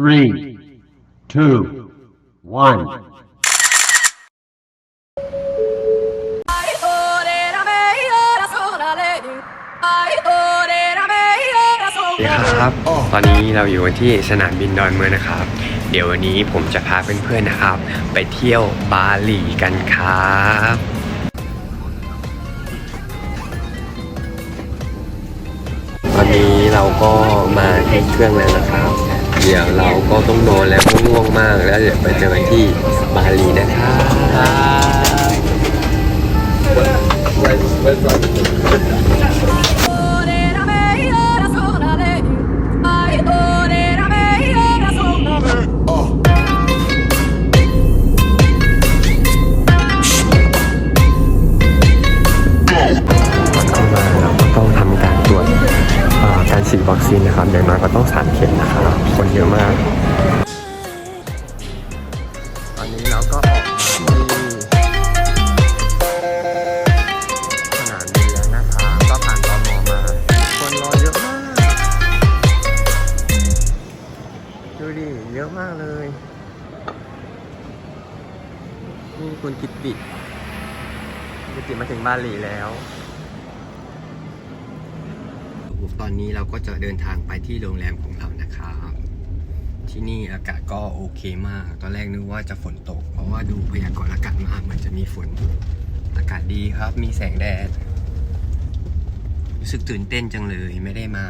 three, two, one. สวัสดีครับตอนนี้เราอยู่กันที่สนามบินดอนเมืองนะครับ เดี๋ยววันนี้ผมจะพาเพื่อนๆนะครับ ไปเที่ยวบาหลีกันครับตอนนี้เราก็มาที่เครื่องแล้วนะครับ เดี๋ยวเราก็ต้องนอนแล้วง่วงมากแล้วเดี๋ยวไปเจอกันที่บาหลีนะครับเข้ามาเราก็ต้องทำการตรวจการฉีดวัคซีนนะครับอย่างน้อยก็ต้อง เราก็จะเดินทางไปที่โรงแรมของเรานะครับที่นี่อากาศก็โอเคมาก ตอนแรกนึกว่าจะฝนตก เพราะว่าดูพยากรณ์อากาศมาเหมือนจะมีฝน อากาศดีครับ มีแสงแดด รู้สึกตื่นเต้นจังเลย ไม่ได้มา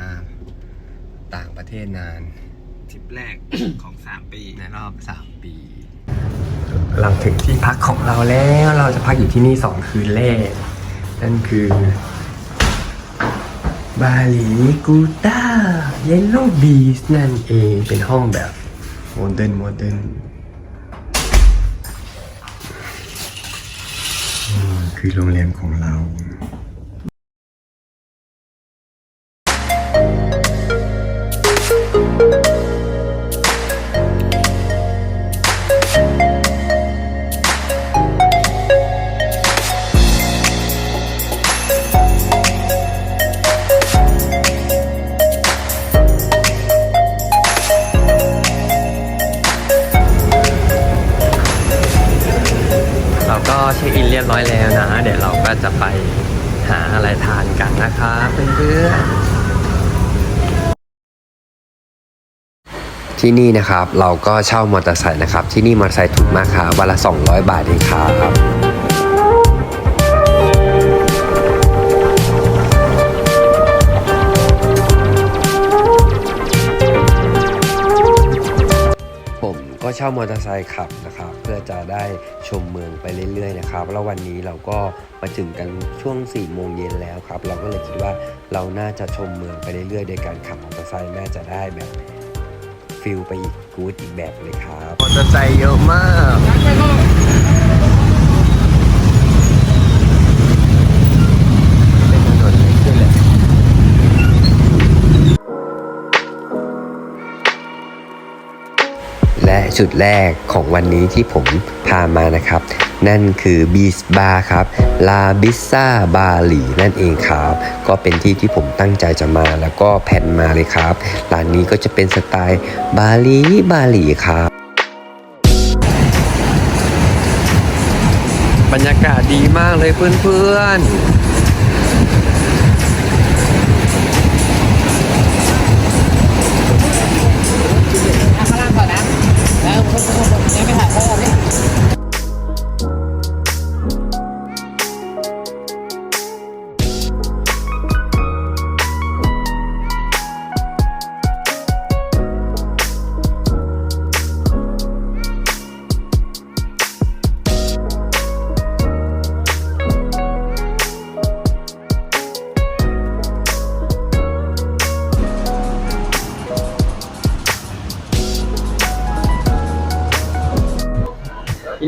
ต่างประเทศนานทริปแรกของ 3 ปีในรอบ 3 ปีหลังถึงที่พักของเราแล้ว เราจะพักอยู่ที่นี่ 2 คืนแรก นั่นคือ บาหลีกูต้าเยลโล่บีสนั่นเองเป็นห้องแบบโมเดิร์นโมเดิร์นคือโรงแรมของเราเรา ยบร้อยแล้วนะเดี๋ยวเราก็จะไปหาอะไรทานกันนะครับเพื่อนๆที่นี่นะครับเราก็เช่ามอเตอร์ไซค์นะครับ ที่นี่มอเตอร์ไซค์ถูกมากครับวันละ 200 บาทเองครับผมก็เช่ามอเตอร์ไซค์ขับนะครับ พื่อจะได้ชมเมืองไปเรื่อยๆนะครับ แล้ววันนี้เราก็มาถึงกันช่วง4ี่โมงเย็นแล้วครับ เราก็เลยคิดว่าเราน่าจะชมเมืองไปเรื่อยๆ โดยการขับมอเตอร์ไซค์น่าจะได้แบบฟิลไปอีกกู๊ดอีกแบบเลยครับ มอเตอร์ไซค์เยอะมาก จุดแรกของวันนี้ที่ผมพามานะครับ นั่นคือบีสบาร์ครับลาบิซาบาหลีนั่นเองครับ ก็เป็นที่ที่ผมตั้งใจจะมาแล้วก็แผนมาเลยครับร้านนี้ก็จะเป็นสไตล์บาหลีบาหลีครับบรรยากาศดีมากเลยเพื่อนๆ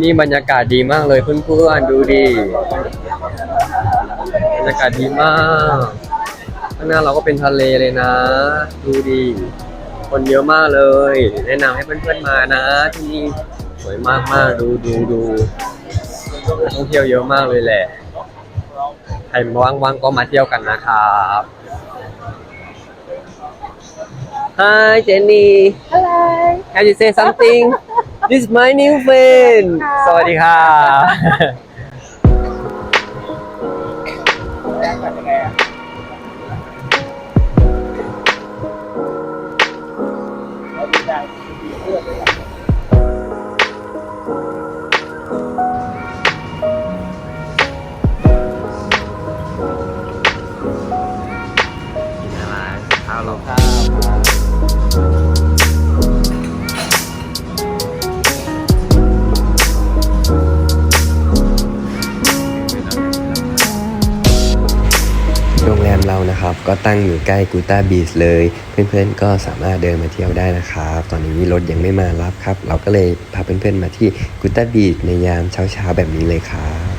นี่บรรยากาศดีมากเลยเพื่อนๆดูดิบรรยากาศดีมากข้างหน้าเราก็เป็นทะเลเลยนะ ดูดิคนเยอะมากเลย แนะนำให้เพื่อนๆมานะที่นี่สวยมากมากๆดูดูดูนักท่องเที่ยวเยอะมากเลยแหละใครว่างๆก็มาเที่ยวกันนะครับ Hi Jenny Hello Can you say something This is my new friend สวัสดีค่ะ ก็ตั้งอยู่ใกล้กูต้าบีชเลย เพื่อนๆก็สามารถเดินมาเที่ยวได้นะครับ ตอนนี้รถยังไม่มารับครับ เราก็เลยพาเพื่อนๆมาที่กูต้าบีชในยามเช้าๆแบบนี้เลยครับ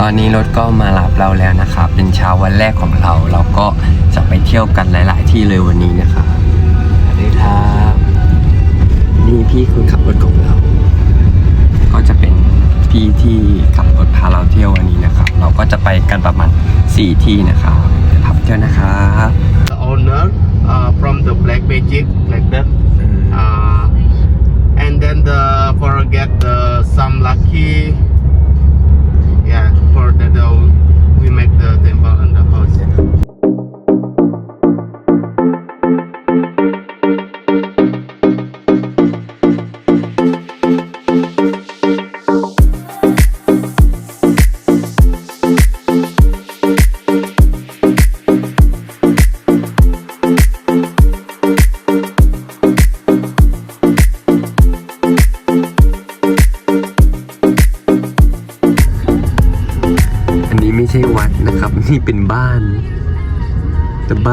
ตอนนี้รถก็มารับเราแล้วนะครับ เป็นเช้าวันแรกของเรา เราก็จะไปเที่ยวกันหลาย ๆ ที่เลยวันนี้นะครับสวัสดีครับ นี่พี่คนขับรถของเราก็จะเป็น พี่ที่ขับรถพาเราเที่ยววันนี้นะครับ เราก็จะไปกันประมาณ 4 ที่นะครับเดี๋ยวพับเที่ยวนะครับ the owner uh, from the black magic like that uh, and then the forget the some lucky yeah for that uh,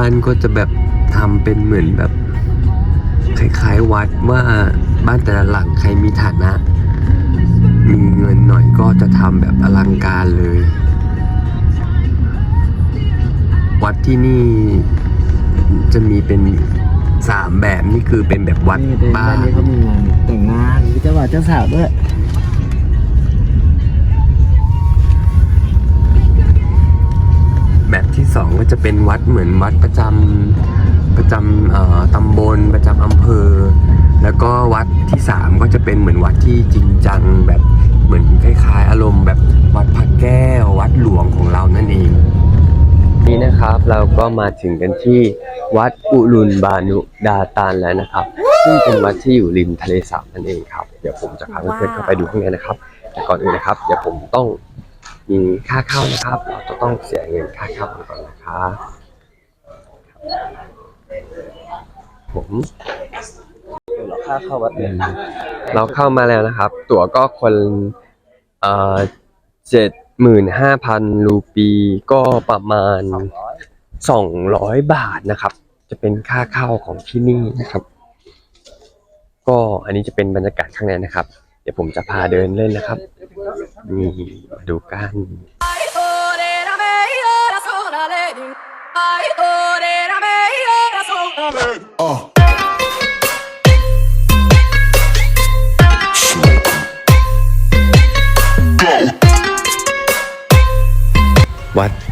านก็จะแบบทำเป็นเหมือนแบบคล้ายๆวัดว่าบ้านแต่ละหลังใครมีฐานะ มีเงินหน่อยก็จะทำแบบอลังการเลย วัดที่นี่จะมีเป็นสามแบบนี่คือเป็นแบบวัดนี่เป็นบ้าบ้านนนี้เขามีงานแต่งงานมีเจ้าบ่าวเจ้าสาวด้วย สองก็จะเป็นวัดเหมือนวัดประจำประจำตำบลประจำอำเภอ แล้วก็วัดที่สามก็จะเป็นเหมือนวัดที่จริงจังแบบเหมือนคล้ายๆ อารมณ์แบบวัดพระแก้ววัดหลวงของเรานั่นเองนี่นะครับเราก็มาถึงกันที่วัดอุลุนบานุดาตานแล้วนะครับ ซึ่งเป็นวัดที่อยู่ริมทะเลสาบนั่นเองครับ เดี๋ยวผมจะพาเพื่อนๆเข้าไปดูข้างในนะครับ แต่ก่อนอื่นนะครับ เดี๋ยวผมต้อง มีค่าเข้านะครับ เราจะต้องเสียเงินค่าเข้าก่อนนะครับผมค่าเข้าวัดเนี่ยเราเข้ามาแล้วนะครับ ตั๋วก็คนเอ่อเจ็ดหมื่นห้าพันรูปีก็ประมาณสองร้อยบาทนะครับ จะเป็นค่าเข้าของที่นี่นะครับ ก็อันนี้จะเป็นบรรยากาศข้างในนะครับ เดี๋ยวผมจะพาเดินเล่นนะครับ นี่มาดูกัน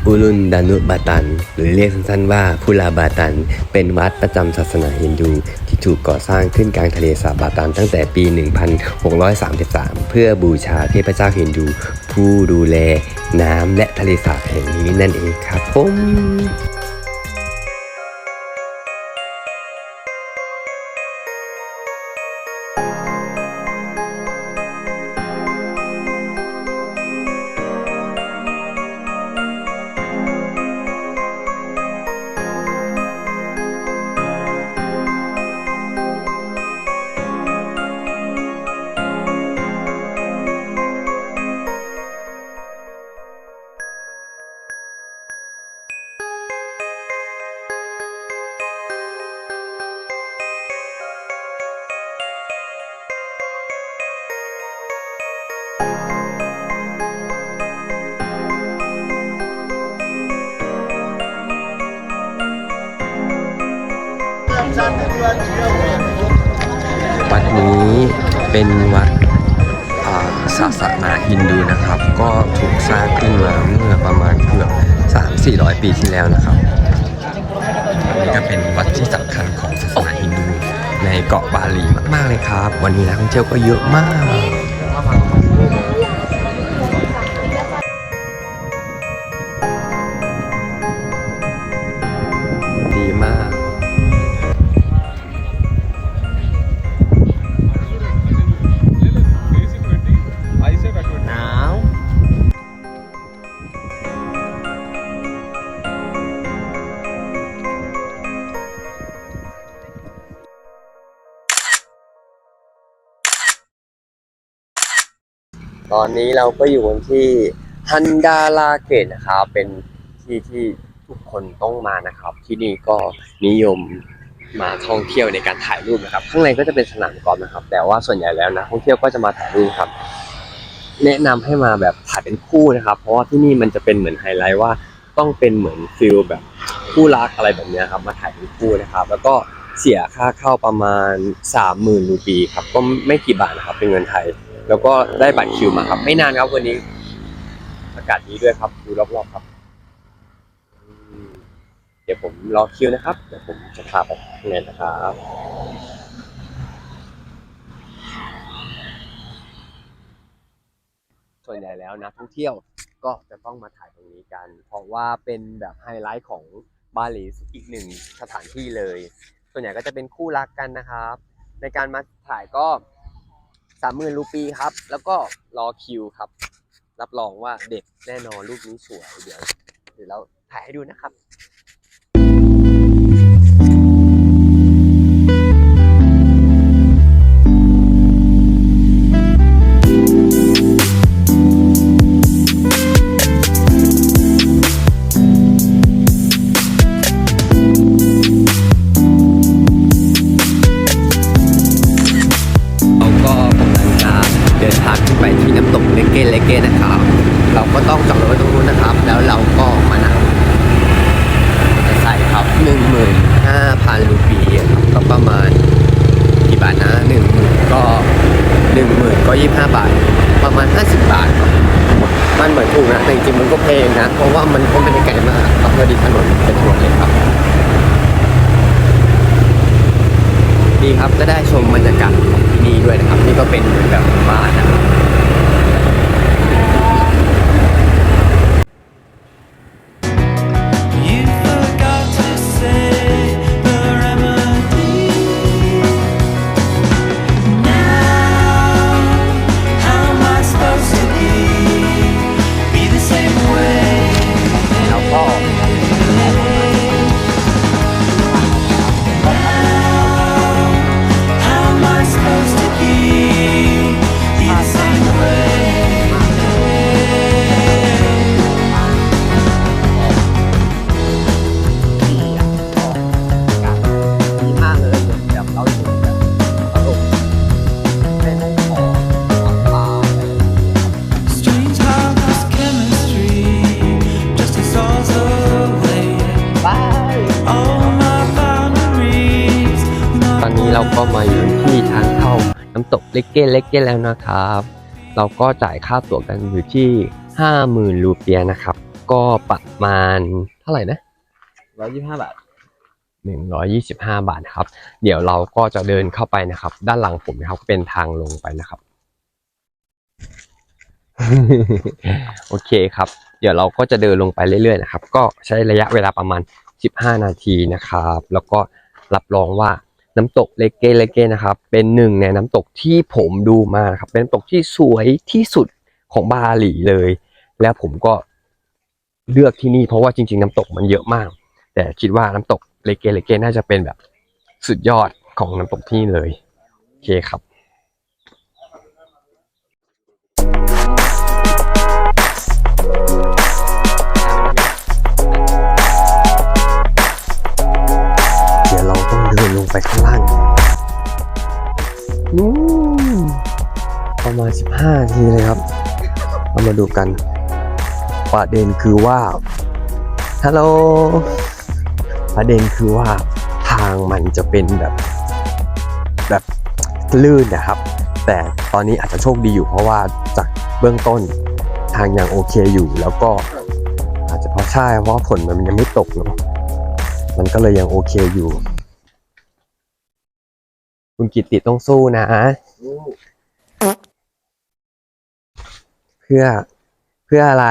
อุลุนดานุบาตัน หรือเรียกสั้นๆว่าพุลาบาตัน เป็นวัดประจำศาสนาฮินดู ที่ถูกก่อสร้างขึ้นกลางทะเลสาบบาตันตั้งแต่ปี 1633 เพื่อบูชาเทพเจ้าฮินดู ผู้ดูแลน้ำและทะเลสาบแห่งนี้นั่นเองครับผม สร้างขึ้นมาเมื่อประมาณเกือบ3-400 ปีที่แล้วนะครับอันนี้ก็เป็นวัดที่สำคัญของศาสนาฮินดูในเกาะบาหลีมากๆเลยครับ วันนี้นักท่องเที่ยวก็เยอะมาก นนี้เราก็อยู่กันที่ฮันดาลาเกตนะครับเป็นที่ที่ทุกคนต้องมานะครับ ที่นี่ก็นิยมมาท่องเที่ยวในการถ่ายรูปนะครับ ข้างในก็จะเป็นสนามกอล์ฟนะครับ แต่ว่าส่วนใหญ่แล้วนะท่องเที่ยวก็จะมาถ่ายรูปครับ แนะนำให้มาแบบถ่ายเป็นคู่นะครับ เพราะว่าที่นี่มันจะเป็นเหมือนไฮไลท์ว่าต้องเป็นเหมือนฟิลแบบคู่รักอะไรแบบนี้ครับ มาถ่ายเป็นคู่นะครับ แล้วก็เสียค่าเข้าประมาณสามหมื่นรูปีครับก็ไม่กี่บาทนะครับเป็นเงินไทย แล้วก็ได้บัตรคิวมาครับ ไม่นานครับวันนี้ อากาศดีด้วยครับ ดูรอบๆครับ เดี๋ยวผมรอคิวนะครับ เดี๋ยวผมจะพาไปข้างในนะครับส่วนใหญ่แล้วนักท่องเที่ยวก็จะต้องมาถ่ายตรงนี้กัน เพราะว่าเป็นแบบไฮไลท์ของบาหลีอีกหนึ่งสถานที่เลย ส่วนใหญ่ก็จะเป็นคู่รักกันนะครับ ในการมาถ่ายก็ สามหมื่นรูปีครับ แล้วก็รอคิวครับ รับรองว่าเด็ดแน่นอนรูปนี้สวยเดี๋ยวเดี๋ยวเราถ่ายให้ดูนะครับ อดีถนนเป็นถนนเลยครับ ดีครับก็ได้ชมบรรยากาศของที่นี่ด้วยนะครับ นี่ก็เป็นเหมือนแบบบ้านนะครับ เล็กเก้เล็กเก้แล้วนะครับ เราก็จ่ายค่าตั๋วกันอยู่ที่ห้าหมื่นรูเปียนะครับ ก็ประมาณเท่าไหร่นะร้อยยี่สิบห้าบาทหนึ่งร้อยยี่สิบห้าบาทครับ เดี๋ยวเราก็จะเดินเข้าไปนะครับ ด้านหลังผมนะครับเป็นทางลงไปนะครับ โอเคครับ เดี๋ยวเราก็จะเดินลงไปเรื่อยๆนะครับ ก็ใช้ระยะเวลาประมาณ 15 นาทีนะครับ แล้วก็รับรองว่า น้ำตกเลเกเลเกนะครับ เป็นหนึ่งในน้ำตกที่ผมดูมาครับ เป็นน้ำตกที่สวยที่สุดของบาหลีเลย แล้วผมก็เลือกที่นี่เพราะว่าจริง ๆ น้ำตกมันเยอะมาก แต่คิดว่าน้ำตกเลเกเลเกน่าจะเป็นแบบสุดยอดของน้ำตกที่นี่เลยโอเคครับ ไปข้างล่างนู่นประมาณ 15นาทีเลยครับ เรามาดูกันประเด็นคือว่าฮัลโหลประเด็นคือว่าทางมันจะเป็นแบบ แบบลื่นนะครับ แต่ตอนนี้อาจจะโชคดีอยู่เพราะว่าจากเบื้องต้นทางยังโอเคอยู่ แล้วก็อาจจะเพราะใช่เพราะว่าฝนมันยังไม่ตกเนาะมันก็เลยยังโอเคอยู่ คุณกิตติต้องสู้นะ เพื่อเพื่ออะไร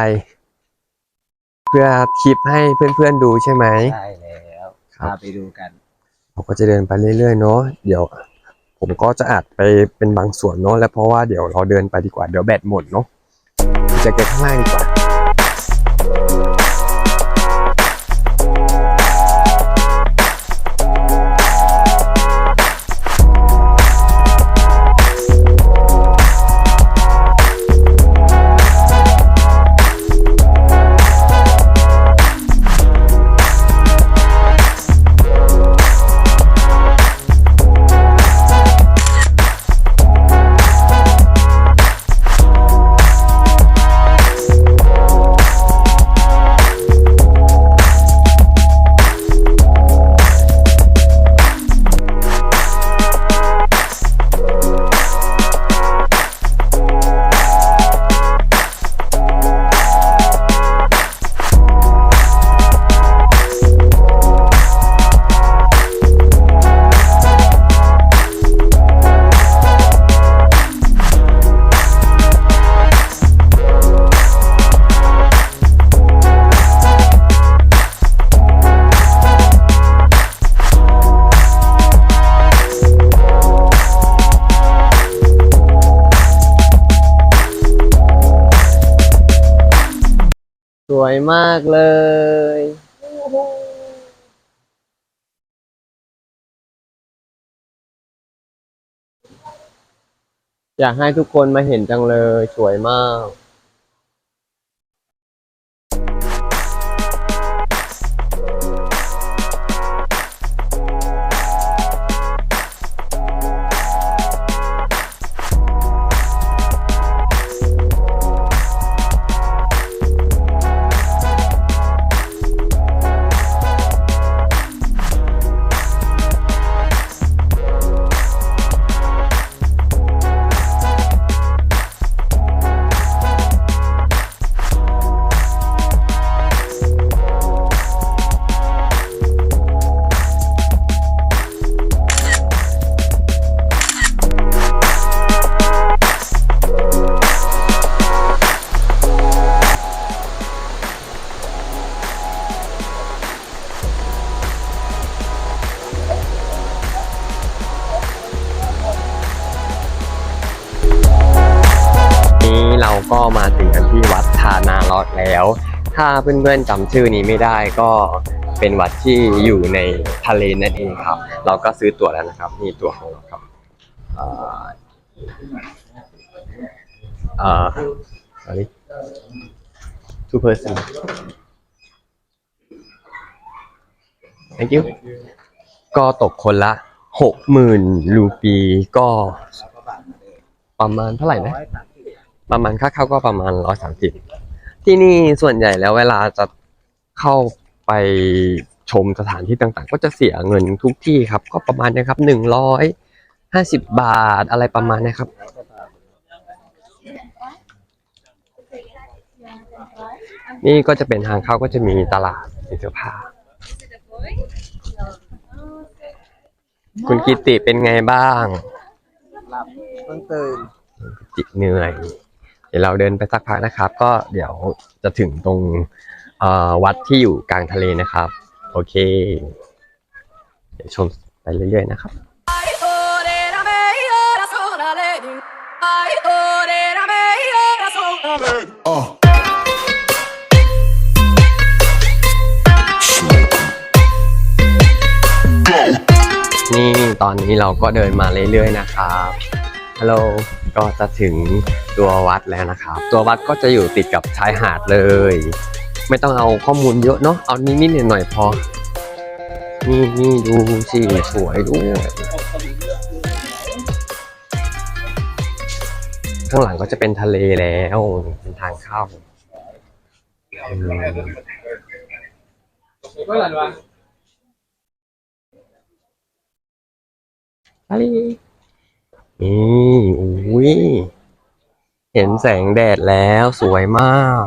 เพื่อคลิปให้เพื่อนๆดูใช่ไหม ใช่แล้วครับพาไปดูกันเราก็จะเดินไปเรื่อยๆเนาะเดี๋ยว ผมก็จะอัดไปเป็นบางส่วนเนาะแล้วเพราะว่าเดี๋ยวเราเดินไปดีกว่าเดี๋ยวแบตหมดเนาะเจะเกิดข้างล่างดีกว่า สวยมากเลย อยากให้ทุกคนมาเห็นจังเลย สวยมาก เพื่อนๆจำชื่อนี้ไม่ได้ก็เป็นวัดที่อยู่ในทะเลนั่นเองครับ เราก็ซื้อตั๋วแล้วนะครับนี่ตั๋วของเราครับอ่อเอ่อ sorry two person thank you ก็ตกคนละหกหมื่นรูปีก็ประมาณเท่าไหร่นะ ประมาณค่าเข้าก็ประมาณร้อยสามสิบ ที่นี่ส่วนใหญ่แล้วเวลาจะเข้าไปชมสถานที่ต่างๆ ก็จะเสียเงินทุกที่ครับ ก็ประมาณเนี้ครับหนึ่งร้อยห้าสิบบาทอะไรประมาณเนี้ครับ นี่ก็จะเป็นทางเข้าก็จะมีตลาดมีเสื้อผ้า คุณกิติเป็นไงบ้างเพิ่งตื่นจิตเหนื่อย เดี๋ยวเราเดินไปสักพักนะครับ ก็เดี๋ยวจะถึงตรงวัดที่อยู่กลางทะเลนะครับ โอเค เดี๋ยวชมไปเรื่อยๆนะครับนี่ตอนนี้เราก็เดินมาเรื่อยๆนะครับ ฮัลโหล ก็จะถึงตัววัดแล้วนะครับ ตัววัดก็จะอยู่ติดกับชายหาดเลย ไม่ต้องเอาข้อมูลเยอะเนาะเอานิดๆหน่อยๆพอนี่นี่ดูสิสวยด้วยข้างหลังก็จะเป็นทะเลแล้วเป็นทางเข้าอืมก็หลันวะทะเล นี่อุ้ย เห็นแสงแดดแล้วสวยมาก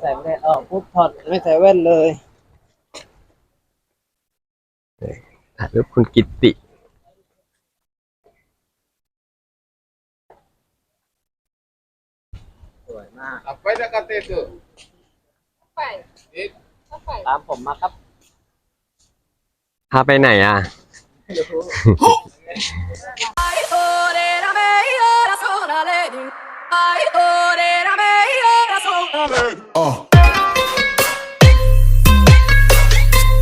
แสงแดดออกปุ๊บถอดไม่ใส่แว่นเลยถ่ายรูปคุณกิตติสวยมากไป Apa yang kata itu? ตามผมมาครับ พาไปไหนอะ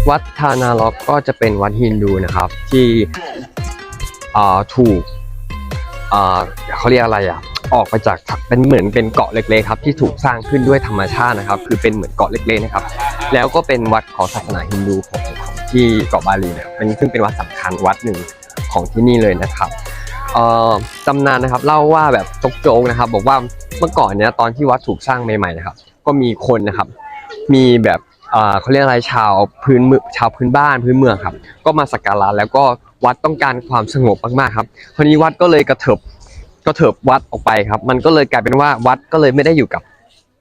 วัดทานาล็อกก็จะเป็นวัดฮินดูนะครับ ที่อ่าถูกอ่าเขาเรียกอะไรอะ ออกมาจากเป็นเหมือนเป็นเกาะเล็กๆครับที่ถูกสร้างขึ้นด้วยธรรมชาตินะครับ คือเป็นเหมือนเกาะเล็กๆนะครับ แล้วก็เป็นวัดของศาสนาฮินดูของของที่เกาะบาหลีเนี่ยเป็นซึ่งเป็นวัดสำคัญวัดหนึ่งของที่นี่เลยนะครับเอ่อตำนานนะครับเล่าว่าแบบโจกๆนะครับ บอกว่าเมื่อก่อนเนี่ยตอนที่วัดถูกสร้างใหม่ๆนะครับ ก็มีคนนะครับ มีแบบอ่าเขาเรียกอะไรชาวพื้นชาวพื้นบ้านพื้นเมืองครับ ก็มาสักการะแล้วก็วัดต้องการความสงบมากๆครับคราวนี้วัดก็เลยกระเถิบ กระเถิบวัดออกไปครับ มันก็เลยกลายเป็นว่าวัดก็เลยไม่ได้อยู่กับ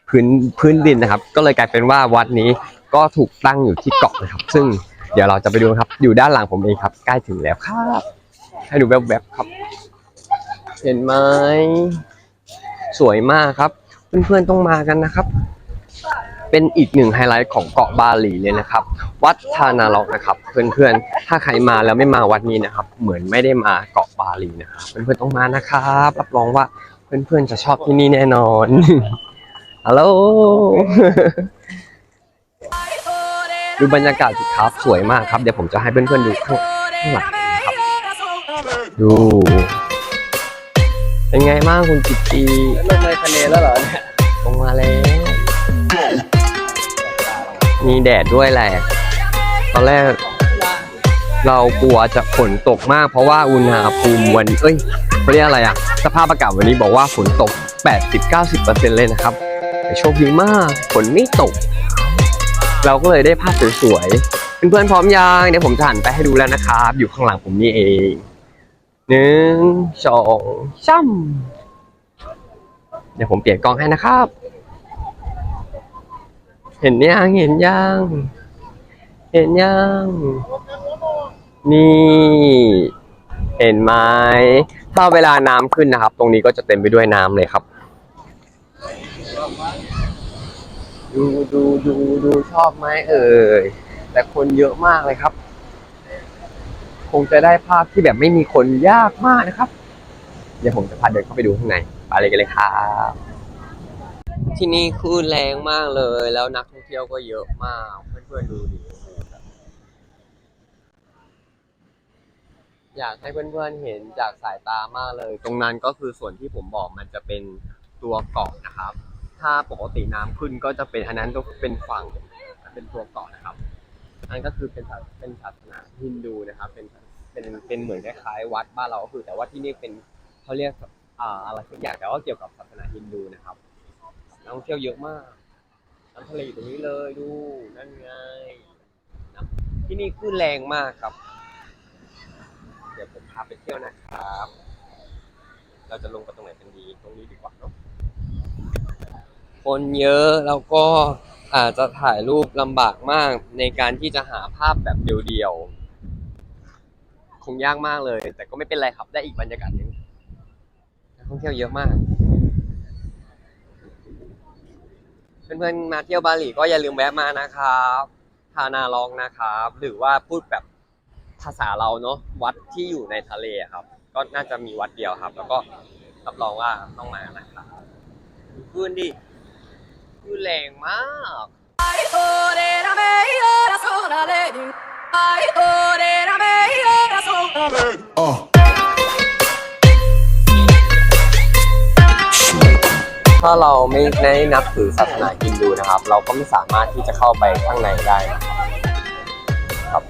พื้นพื้นดินนะครับ ก็เลยกลายเป็นว่าวัดนี้ก็ถูกตั้งอยู่ที่เกาะนะครับ ซึ่งเดี๋ยวเราจะไปดูครับ อยู่ด้านหลังผมเองครับ ใกล้ถึงแล้วครับ ให้ดูแวบๆครับ เห็นไหมสวยมากครับ เพื่อนๆต้องมากันนะครับเป็นอีกหนึ่งไฮไลท์ของเกาะบาหลีเลยนะครับ วัดทานาล็อกนะครับเพื่อนๆ ถ้าใครมาแล้วไม่มาวัดนี้นะครับ เหมือนไม่ได้มาเกาะบาหลีนะครับเพื่อนๆต้องมานะครับรับรองว่าเพื่อนๆจะชอบที่นี่แน่นอนฮัลโหลดูบรรยากาศสิครับสวยมากครับเดี๋ยวผมจะให้เพื่อนๆดูข้างข้างหลังนะครับดูเป็นไงบ้างคุณกิตตีลงในทะเลแล้วเหรอเนี่ยลงมาแล้ว มีแดดด้วยแหละ ตอนแรก เรากลัวจะฝนตกมาก เพราะว่าอุณหภูมิวัน เอ้ยเขาเรียกอะไรอะสภาพอากาศวันนี้บอกว่าฝนตก 80-90%เลยนะครับแต่โชคดีมากฝนไม่ตก เราก็เลยได้ภาพสวยๆเพื่อนๆพร้อมยังเดี๋ยวผมจะหันไปให้ดูแล้วนะครับ อยู่ข้างหลังผมนี่เองหนึ่งสองสามเดี๋ยวผมเปลี่ยนกล้องให้นะครับ เห็นยังเห็นยังเห็นยังนี่ เห็นไหมถ้าเวลาน้ำขึ้นนะครับ ตรงนี้ก็จะเต็มไปด้วยน้ำเลยครับ ดูดูดูดูชอบไหมเอ่ยแต่คนเยอะมากเลยครับ คงจะได้ภาพที่แบบไม่มีคนยากมากนะครับ เดี๋ยวผมจะพาเดินเข้าไปดูข้างในไปเลยกันเลยครับ ที่นี่คลื่นแรงมากเลย แล้วนักท่องเที่ยวก็เยอะมาก เพื่อนๆดูดิอยากให้เพื่อนๆเห็นจากสายตามากเลย ตรงนั้นก็คือส่วนที่ผมบอกมันจะเป็นตัวเกาะนะครับ ถ้าปกติน้ำขึ้นก็จะเป็นอันนั้นก็เป็นฝั่งเป็นตัวเกาะนะครับอันนั้นก็คือเป็นศาสเป็นศาสนาฮินดูนะครับ เป็นเป็นเป็นเหมือนคล้ายๆวัดบ้านเราก็คือ แต่ว่าที่นี่เป็นเขาเรียกอ่าอะไรสักอย่างแต่ว่าเกี่ยวกับศาสนาฮินดูนะครับ นักท่องเที่ยวเยอะมากน้ำทะเลอยู่ตรงนี้เลยดูนั่นไงนะที่นี่คลื่นแรงมากครับ เดี๋ยวผมพาไปเที่ยวนะครับ เราจะลงไปตรงไหนกันดีตรงนี้ดีกว่าเนาะคนเยอะแล้วก็อาจจะถ่ายรูปลำบากมากในการที่จะหาภาพแบบเดียวๆ คงยากมากเลย แต่ก็ไม่เป็นไรครับได้อีกบรรยากาศหนึงนักท่องเที่ยวเยอะมาก เพื่อนๆมาเที่ยวบาหลีก็อย่าลืมแวะมานะครับทานาลองนะครับ หรือว่าพูดแบบภาษาเราเนาะวัดที่อยู่ในทะเลอะครับ ก็น่าจะมีวัดเดียวครับ แล้วก็รับรองว่าต้องมานะครับดูคลื่นดิคลื่นแรงมาก Ai ore ถ้าเราไม่ได้นับถือศาสนาฮินดูนะครับ เราก็ไม่สามารถที่จะเข้าไปข้างในได้นะครับครับ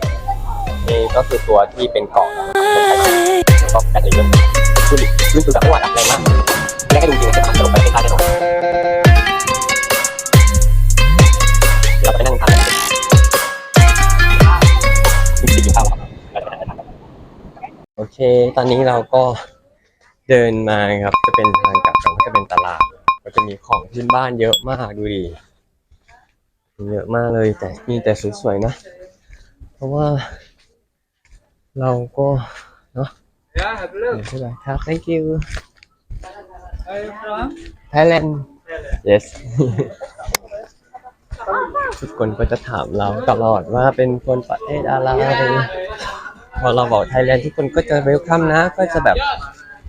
นี่ก็คือตัวที่เป็นเกาะนะครับก็แบบนี้เลยดูดิรู้สึกแบบว่าแรมากแรกให้ดูจริงๆจะลงไปเป็นตาแน่นอนเดี๋ยวเราไปนั่งทานกันกินข้าวครับเราไปนั่งทานกันโอเค ตอนนี้เราก็เดินมาครับ จะเป็นทางกลับก็จะเป็นตลาด ก็จะมีของพื้นบ้านเยอะมากดูดิเยอะมากเลยแต่มีแต่สวยๆนะ เพราะว่า เราก็เนาะใช่ไหมครับ thank you Thailand yes ทุกคนก็จะถามเราตลอดว่าเป็นคนประเทศอะไรพอเราบอกไทยแลนด์ทุกคนก็จะเวลคัมนะ ก็จะแบบ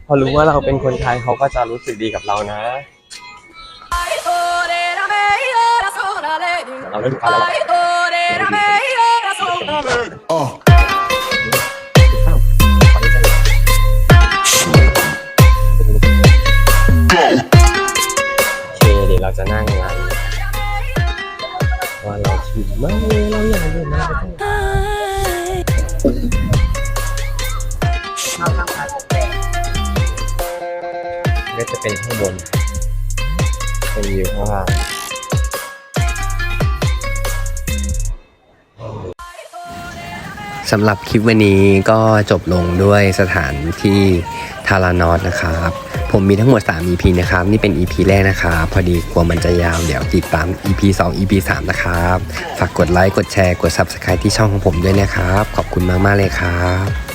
พอรู้ว่าเราเป็นคนไทยเขาก็จะรู้สึกดีกับเรานะ เราเรา Ai ore la me ora sola le di โอเคเดี๋ยวเราจะนั่งไงว่าเราชิมมากเลยเราอยากอยู่นก็จะเป็นข้างบนเป็นวิวข้างล่าง สำหรับคลิปวันนี้ก็จบลงด้วยสถานที่ทารานอสนะครับ ผมมีทั้งหมด 3 EP นะครับ นี่เป็น EP แรกนะครับ พอดีกลัวมันจะยาว เดี๋ยวติดตาม EP 2 EP 3 นะครับ ฝากกดไลค์ กดแชร์ กด Subscribe ที่ช่องของผมด้วยนะครับ ขอบคุณมาก ๆ เลยครับ